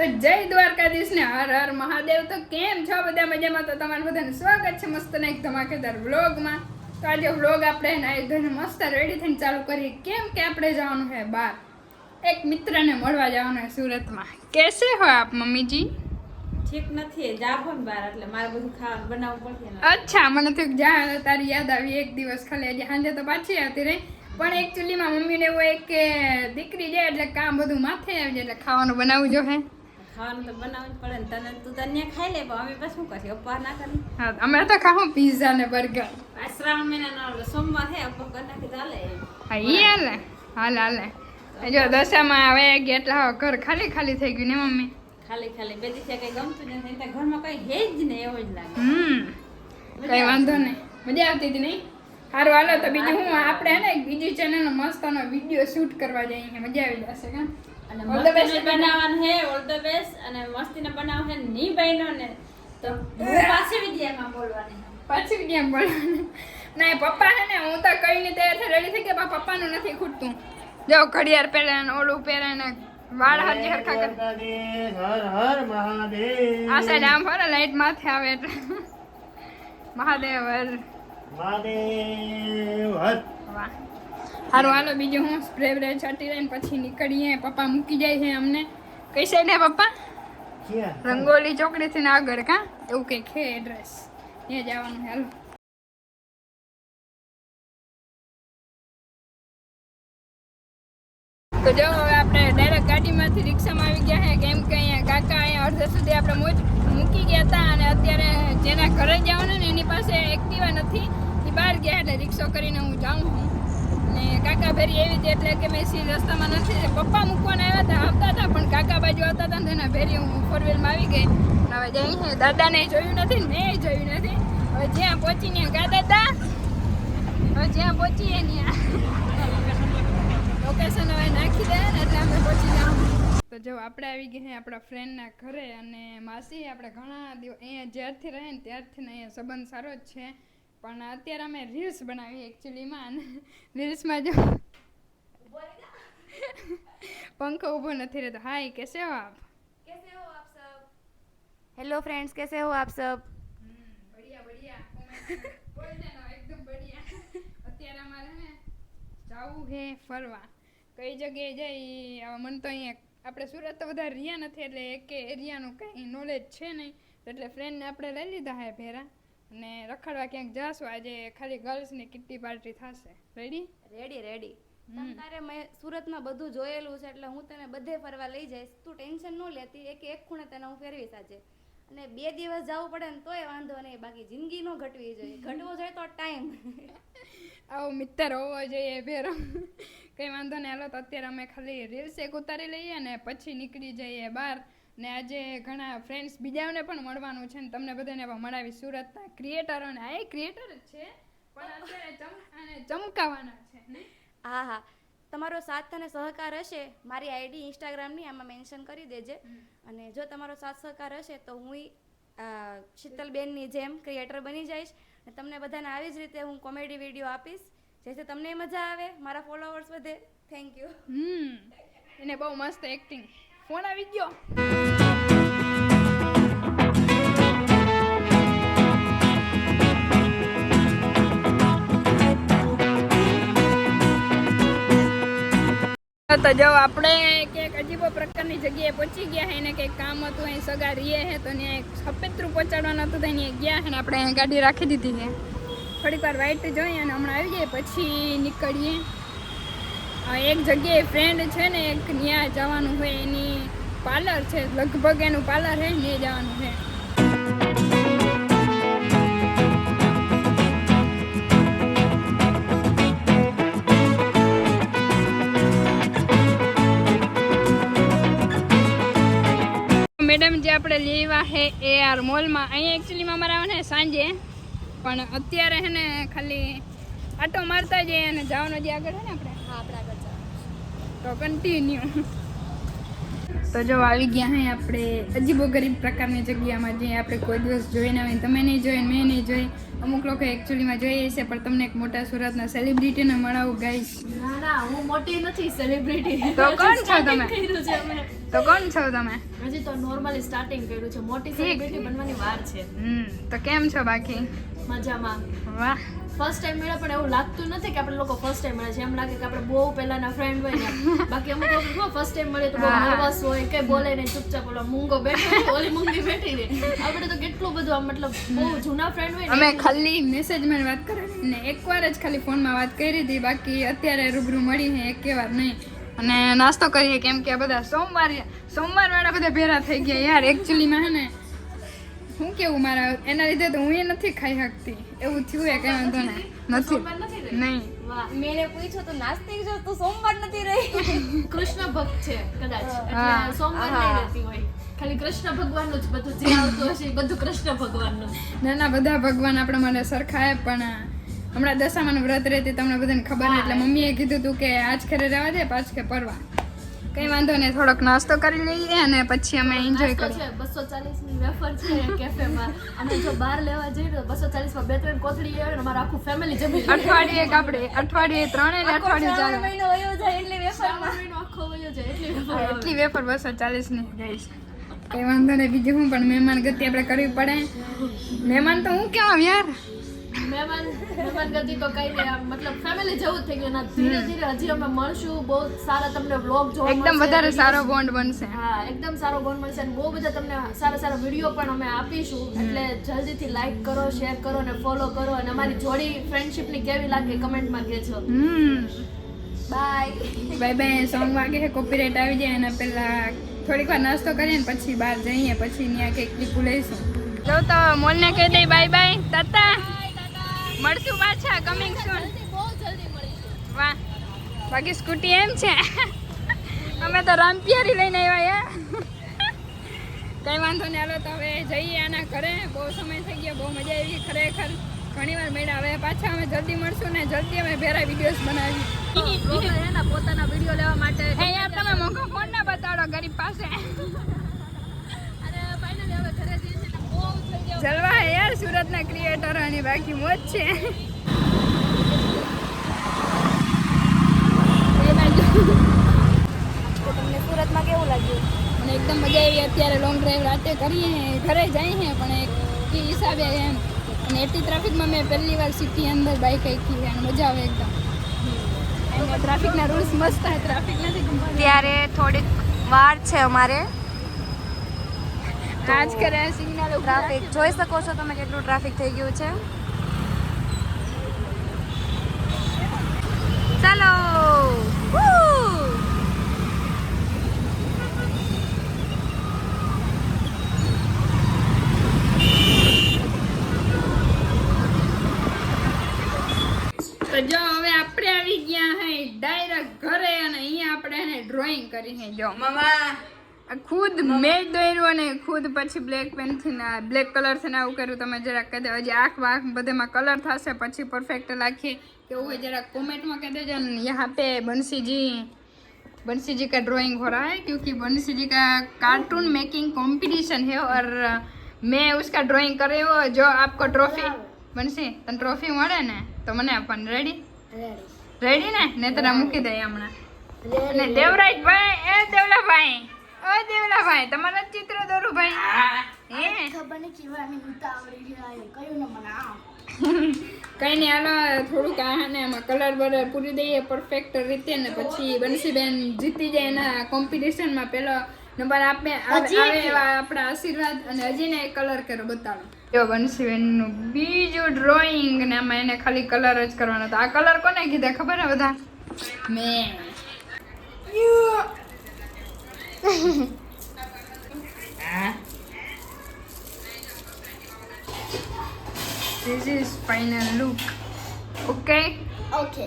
તો જય દ્વારકાધીશ ને હર હર મહાદેવ. તો કેમ છો બધા મજામાં? તો તમારું બધાનું સ્વાગત છે મસ્ત એક ધમાકેદાર વ્લોગમાં. તો આજે વ્લોગ આપણે એક ધોઈને મસ્ત રેડી થઈને ચાલુ કરીએ. કેમ કે આપણે જવાનું છે બહાર. એક મિત્રને મળવા જવાનું છે સુરતમાં. કેસે હો આપ મમ્મીજી? ઠીક નથી જાભો ને બહાર એટલે મારે બધું ખાવાનું બનાવવું પડશે અચ્છા મને કે જા તારી યાદ આવી એક દિવસ. ખાલી આજે સાંજે તો પાછી આવતી રહી. પણ એકચ્યુઅલીમાં મમ્મીને એવું એક કે દીકરી જાય એટલે કામ બધું માથે આવી જાય એટલે ખાવાનું બનાવવું જોઈએ હે. ખાવાનું તો બનાવવું જ પડે ને તને તું તને ખાઈ લે પણ અમે બસ શું કરશે અપવાર ના કરી. હા અમે તો ખાવું પીઝા ને બર્ગર આ શ્રાવણ મહિનાનો સોમવાર છે અપવાર કરી નાખી ચાલે હા ઈ હાલે. હાલ હાલે. જો દશામાં આવે કેટલા ઘર ખાલી ખાલી થઈ ગયું ને મમ્મી ખાલી ખાલી. બે દિવસે કઈ ગમતું જ નથી ઘરમાં કઈ હે જ ને એવો જ લાગે. હમ. કઈ વાંધો નહીં. મજા આવતી હતી નહીં? સારું હાલો તો બીજું હું. આપણે હે ને બીજી ચેનલ મસ્તનો વીડિયો શૂટ કરવા જઈએ મજા આવી જશે કાં? અને મસ્તીને બનાવવાનું હે ઓલ ધ બેસ્ટ અને મસ્તીને બનાવવાનું હે ની બહેનો ને તો હું પાછી વિદ્યામાં બોલવાની પાછી કેમ બોલવાની. ના પપ્પા હે ને હું તો કઈને તૈયાર રેડી થઈ કે પપ્પાનું નથી ખૂટતું. જો ઘડિયાળ પહેરે ને ઓલું પહેરે ને વાળ હરજી હરખા કરે. હર હર મહાદેવ આ સાઈડ આમ ફરે લાઈટ માથે આવે એટલે. મહાદેવ હર. મહાદેવ હર. વાહ. સારું હાલો બીજું હું સ્પ્રે બ્રે છાંટી લઈને પછી નીકળીએ. પપ્પા મૂકી જાય છે અમને. કઈ સાઈડ હે પપ્પા? ક્યાં? રંગોલી ચોકડીથી ને આગળ કા? એવું કંઈક છે એડ્રેસ ત્યાં જવાનું હાલો. તો જો હવે આપણે ડાયરેક્ટ ગાડીમાંથી રિક્ષામાં આવી ગયા છે કેમ કે અહીંયા કાકા અહીંયા અડધે સુધી આપણે મોજ મૂકી ગયા હતા અને અત્યારે જેના ઘરે જવાનું ને એની પાસે એક્ટિવા નથી એ બહાર ગયા એટલે રિક્ષો કરીને હું જાઉં છું. ને કાકા ભેરી એવી હતી એટલે કે મેં સી રસ્તામાં નથી પપ્પા મૂકવાના આવ્યા હતા, આવતા હતા, પણ કાકા બાજુ આવતા હતા ને એના ભેરી હું ફોર વ્હીલમાં આવી ગઈ. હવે જઈ છે દાદાને જોયું નથી ને મેં જોયું નથી. હવે જ્યાં પહોંચી ત્યાં ગા દાદા હવે જ્યાં પહોંચીએ ત્યાં લોકેશન હવે નાખી દે ને એટલે અમે પહોંચી જાઉં. તો જો આપણે આવી ગયા આપણા ફ્રેન્ડના ઘરે અને માસી આપણે ઘણા દિવસ અહીંયા જ્યારથી રહે ને ત્યારથી અહીંયા સંબંધ સારો જ છે. પણ અત્યારે અમે રીલ્સ બનાવી એકચ્યુઅલીમાં અને રીલ્સમાં જો પંખો ઊભો નથી રહેતો. હાય કેસે હો આપ? કેસે હો આપ સબ? હેલો ફ્રેન્ડ્સ કેસે હો આપ સબ? બઢિયા બઢિયા. બોલ દેનો એકદમ બઢિયા. અત્યારે અમારે ને જાવું હે ફરવા. કઈ જગ્યાએ જઈ? મન તો અહીંયા આપણે સુરત તો વધારે રહ્યા નથી એટલે એક એરિયાનું કંઈ નોલેજ છે નહીં. એટલે ફ્રેન્ડને આપણે લઈ લીધા હે ભેરા. અને રખડવા ક્યાંક જાશું આજે ખાલી ગર્લ્સની કિટ્ટી પાર્ટી થશે. રેડી રેડી રેડી તમ તારે મેં સુરતમાં બધું જોયેલું છે એટલે હું તને બધે ફરવા લઈ જઈશ. તું ટેન્શન ન લેતી એક એક ખૂણે તને હું ફેરવીશ આજે. અને બે દિવસ જવું પડે ને તોય વાંધો નહીં બાકી જિંદગી નો ઘટવી જોઈએ. ઘટવો જોઈએ તો ટાઈમ. આવો મિત્ર હોવો જોઈએ ભેરો. કંઈ વાંધો નહીં હાલો તો અત્યારે અમે ખાલી રીલ્સ એક ઉતારી લઈએ ને પછી નીકળી જઈએ બહાર. ને આજે ઘણા ફ્રેન્ડ્સ બીજાઓને પણ મળવાનું છે ને તમને બધાને પણ મળાવી સુરતના ક્રિએટરોને આ એ ક્રિએટર જ છે પણ અત્યારે ચમ ચમકાવાના છે. હા હા. તમારો સાથ અને સહકાર હશે મારી આઈડી ઇન્સ્ટાગ્રામની આમાં મેન્શન કરી દેજે. અને જો તમારો સાથ સહકાર હશે તો હું શીતલબેનની જેમ ક્રિએટર બની જઈશ. અને તમને બધાને આવી જ રીતે હું કોમેડી વીડિયો આપીશ. જેથી તમને મજા આવે મારા ફોલોવર્સ વધે. થેન્ક યુ હમ. એને બહુ મસ્ત એક્ટિંગ ફોન આવી ગયો તો જો આપણે ક્યાંક અજીબો પ્રકારની જગ્યાએ પહોંચી ગયા હે એને કંઈક કામ હતું, અહીં સગા રીએ હે, તો ત્યાં સફેદરું પહોંચાડવાનું હતું તો અહીંયા ગયા છે ને આપણે ગાડી રાખી દીધી છે થોડીક વાર વાઇટ જોઈએ અને હમણાં આવી જાય પછી નીકળીએ. એક જગ્યાએ ફ્રેન્ડ છે ને, એક ત્યાં જવાનું હોય, એની પાર્લર છે. લગભગ એનું પાર્લર છે ને જવાનું છે મેડમ, જે આપણે લેવા છે એ આર મોલમાં. અહીંયા એકચ્યુઅલીમાં અમારે આવે ને સાંજે. પણ અત્યારે છે ને, ખાલી આટો મારતા જઈએ અને જવાનું જે આગળ છે ને આપણે હા આપણે આગળ ચાલો તો કન્ટિન્યુ તો જો આવી ગયા હે આપણે અજીબો ગરીબ પ્રકારની જગ્યામાં જે આપણે કોઈ દિવસ જોઈ ના હોય તમે નહીં જોઈ મેં નહીં જોઈ. અમુક લોકો એકચ્યુઅલીમાં જોઈએ છે પણ તમને એક મોટા સુરતના સેલિબ્રિટીને મળાવું ગાઈશ ના ના હું મોટી નથી સેલિબ્રિટી તો કોણ છો તમે? તો કોણ છો તમે? હજી તો નોર્મલી સ્ટાર્ટિંગ કર્યું છે. મોટી સેલિબ્રિટી બનવાની વાર છે. હમ તો કેમ છો બાકી? મજામાં. વાહ. ફર્સ્ટ ટાઈમ મળ્યા પણ એવું લાગતું નથી કે આપણે લોકો ફર્સ્ટ ટાઈમ મળ્યા છે. એમ લાગે કે આપણે બહુ પહેલાના ફ્રેન્ડ હોય ને બાકી અમુક લોકો ફર્સ્ટ ટાઈમ મળે તો બહુ નર્વસ હોય કે બોલે નહીં ચૂપચાપ ઓલો મૂંગો બેઠો ઓલી મૂંગી બેઠી રહે. આપણે તો કેટલું બધું આમ મતલબ બહુ જૂના ફ્રેન્ડ હોય અમે ખાલી ખાલી મેસેજમાં વાત કરી ને એકવાર જ ખાલી ફોનમાં વાત કરી હતી. બાકી અત્યારે રૂબરૂ મળી હે એક વાર નહીં. અને નાસ્તો કરીએ કેમ કે બધા સોમવાર સોમવાર વાળા બધા ભેરા થઈ ગયા યાર. એકચ્યુઅલીમાં હે ને શું કેવું મારા એના લીધે તો હું એ નથી ખાઈ શકતી. એવું થયું એ કઈ વાંધો નહીં. નથી નથી. નહીં. મેને પૂછ્યું તો નાસ્તિક જો તો સોમવાર નથી રહી કૃષ્ણ ભક્ત છે કદાચ. હા. એટલે સોમવાર નહીં રહેતી હોય. ખાલી કૃષ્ણ ભગવાનનું જ બધું જે આવતું હશે બધું કૃષ્ણ ભગવાનનું ના ના બધા ભગવાન આપણા માટે સરખા પણ હમણાં દશામાનું વ્રત રહેતી તમને બધાને ખબર એટલે મમ્મીએ કીધું હતું કે આજ ખેરે રહેવા દે પાછ કે પરવા. કઈ વાંધો નહીં થોડોક નાસ્તો કરી લઈએ અને પછી અમે એન્જોય કરીએ. બસો ચાલીસની વેફર છે કેફેમાં અને જો બહાર લેવા જઈએ તો બસો ચાલીસમાં બે ત્રણ કોથળી આવે ને અમારું આખું ફેમિલી જમી અઠવાડિયે આપણે અઠવાડિયે ત્રણે ને અઠવાડિયું ચાલે. મહિનો વયો જાય એટલે વેફરમાં મહિનો આખો વયો જાય એટલી વેફર એટલી વેફર બસો ચાલીસની ગઈશ કઈ વાંધો નહીં બીજું હું પણ મહેમાન ગતિ આપણે કરવી પડે. મહેમાન તો હું કેવા યાર. મહેમાન મહેમાન ગતિ તો કઈ નહીં મતલબ ફેમિલી જેવું થઈ ગયું. ધીરે ધીરે હજી અમે મળશું. બહુ સારા તમને વ્લોગ જોવા એકદમ વધારે સારો બોન્ડ બનશે. હા એકદમ સારો બોન્ડ બનશે અને બહુ બધા તમને સારા સારા વીડિયો પણ અમે આપીશું. એટલે જલ્દીથી લાઈક કરો શેર કરો અને ફોલો કરો અને અમારી જોડી ફ્રેન્ડશિપની કેવી લાગે કમેન્ટમાં કહેજો. હમ. બાય બાય બાય સોંગ વાગે કોપીરાઇટ આવી જાય અને પેલા થોડીક વાર નાસ્તો કરીએ ને પછી બહાર જઈએ પછી ત્યાં કંઈક લઈશું. જો તો મોલને કહી દઈ બાય બાય તાતા મળશું પાછા કમિંગ સૂન વાહ બાકી સ્કૂટી એમ છે. અમે તો રામપિયારી લઈને આવ્યા કઈ વાંધો નહીં હાલો તો હવે જઈએ આના ઘરે. બહુ સમય થઈ ગયો બહુ મજા આવી ખરેખર. ઘણી વાર મળ્યા હવે પાછા અમે જલ્દી મળશું ને જલ્દી અમે ભેરા વિડીયોઝ બનાવી એના પોતાના વીડિયો લેવા માટે તમે મોંઘો ફોન ના બતાડો ગરીબ પાસે અને ફાઇનલી હવે ઘરે જઈએ છીએ ને બહુ થઈ ગયો જલવા હે યાર સુરતના ક્રિએટરોની બાકી મોજ છે. તમને સુરતમાં કેવું લાગ્યું? અને એકદમ મજા આવી. અત્યારે લોંગ ડ્રાઈવ રાતે કરીએ ઘરે જઈએ હે પણ એક એ હિસાબે એમ. અને એટલી ટ્રાફિકમાં મેં પહેલી વાર સિટી અંદર બાઇક આખી અને મજા આવે એકદમ. એમ ટ્રાફિકના રૂલ્સ મસ્ત ટ્રાફિક નથી ત્યારે થોડીક વાર છે અમારે. આજ કરે સિગ્નલ ટ્રાફિક જોઈ શકો છો તમે કેટલું ટ્રાફિક થઈ ગયું છે. ચાલો. તો જો હવે આપણે આવી ગયા હે ડાયરેક્ટ ઘરે અને અહીંયા આપણે એને ડ્રોઈંગ કરી છે જો. આ ખુદ મેં જ દોર્યું અને ખુદ પછી બ્લેક પેનથી ના બ્લેક કલરથી ના આવું કર્યું તમે જરાક કહી દો હજી આંખ વાંખ બધેમાં કલર થશે પછી પરફેક્ટ લાખીએ કેવું હોય જરાક કોમેન્ટમાં કહી દેજો ને यहाँ पे बंसी जी बंसी जी का ड्राइंग हो रहा है क्योंकि बंसी जी का कार्टून मेकिंग कंपटीशन है और मैं उसका ड्राइंग कर रही हूँ जो आपको ट्रॉफी બનશી તને ટ્રોફી મળે ને તો મને આપવાની રેડી રેડી ને ને તને મૂકી દઈએ હમણાં અને દેવરાજ ભાઈ એ દેવલાભાઈ ઓ દેવલાભાઈ તમારા ચિત્ર દોરું ભાઈ હે? કઈ નહીં હાલો થોડુંક આને એમાં કલર બલર પૂરી દઈએ પરફેક્ટ રીતે ને પછી બંસીબેન જીતી જાય એના કોમ્પિટિશનમાં પેલો નંબર આપે આવે એવા આપણા આશીર્વાદ અને હજીને એ કલર કરો બતાવો. જો બંસીબેનનું બીજું ડ્રોઈંગ ને આમાં એને ખાલી કલર જ કરવાનો હતો. આ કલર કોને કીધા ખબર ને બધા? મેં. This is final look. Okay? Okay